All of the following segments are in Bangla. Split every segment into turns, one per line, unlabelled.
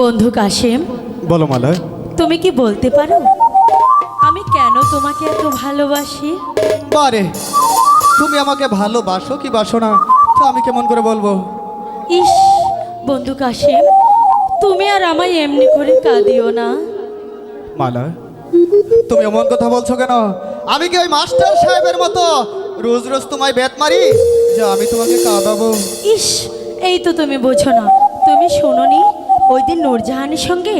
বন্ধু কাশেম
বলো মালা
তুমি কি বলতে পারো? আমি কেন তোমাকে এত ভালোবাসি?
বারে তুমি আমাকে ভালোবাসো কি বাসো না? তা আমি কেমন করে বলব?
ইস বন্ধু কাশেম তুমি আর আমায় এমনি করে কাঁদিও না।
মালা তুমি এমন কথা বলছো কেন? আমি কি ওই মাস্টার সাহেবের মতো রোজ রোজ তোমায় বেত মারি? যে আমি তোমাকে কাঁদাবো।
ইস এই তো তুমি বোঝো না। তুমি শোনোনি? ওই দিন নূরজাহানের সঙ্গে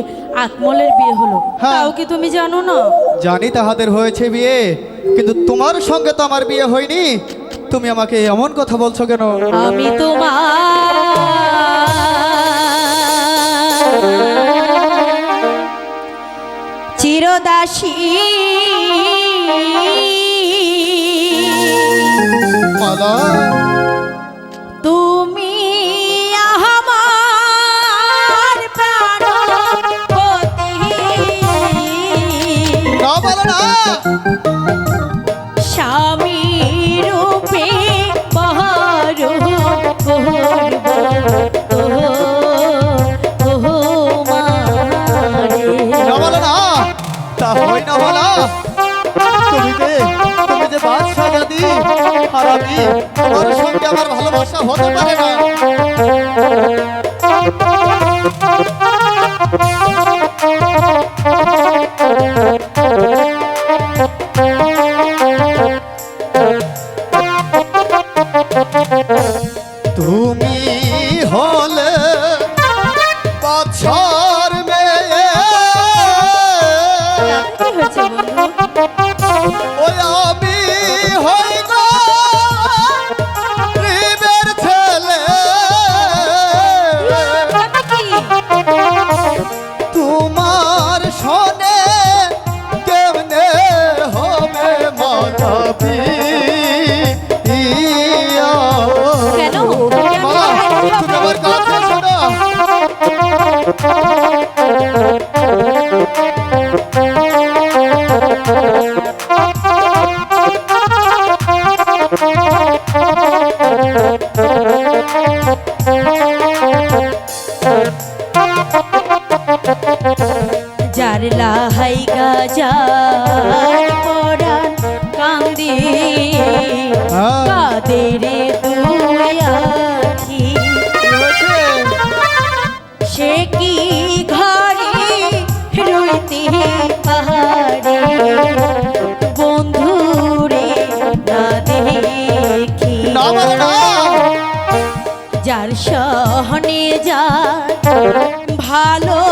আকমলের বিয়ে হলো।
হ্যাঁ।
তাও কি তুমি জানো না?
জানি তাহাদের হয়েছে বিয়ে কিন্তু তোমার সঙ্গে তো আমার বিয়ে হয়নি। তুমি আমাকে এমন কথা বলছো কেন?
আমি তোমার চিরদাসী।
মালা। তা হয় না বলা। তুমি যে তুমি যে বাদশাহ দাদি আর আমি তোমার সঙ্গে আমার ভালোবাসা হতে পারে না। তুমি
যার লাহাই গাজার পরাণ কান্দি
হ্যাঁ।
কাদেরে যার সহনে যার ভালোবাসা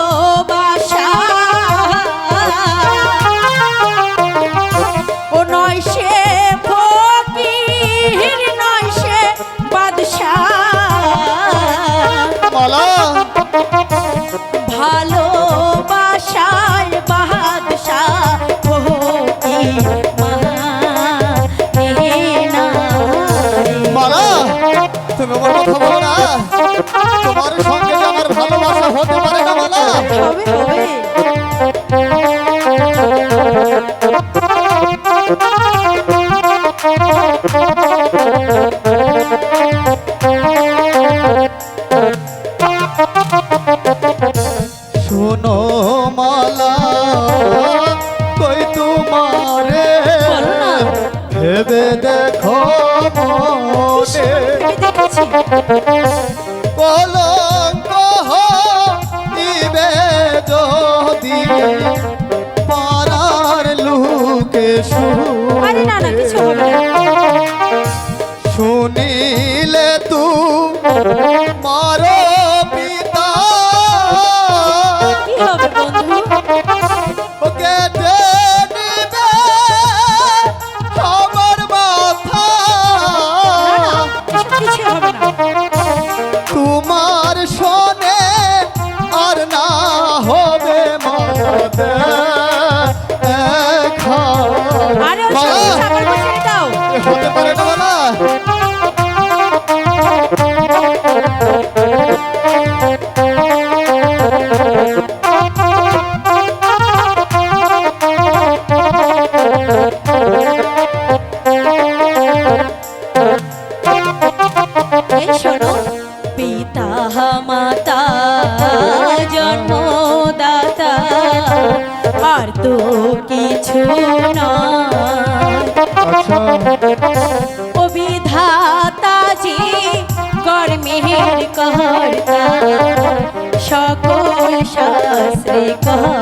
আমি দেখেছি
কলঙ্ক হইবে যদি পারার লোকে
আরে না না কিছু হবে
শুনিলে তু আর
তো কিছু যে কর্মের কর্তা সকল শাস্ত্রে কহ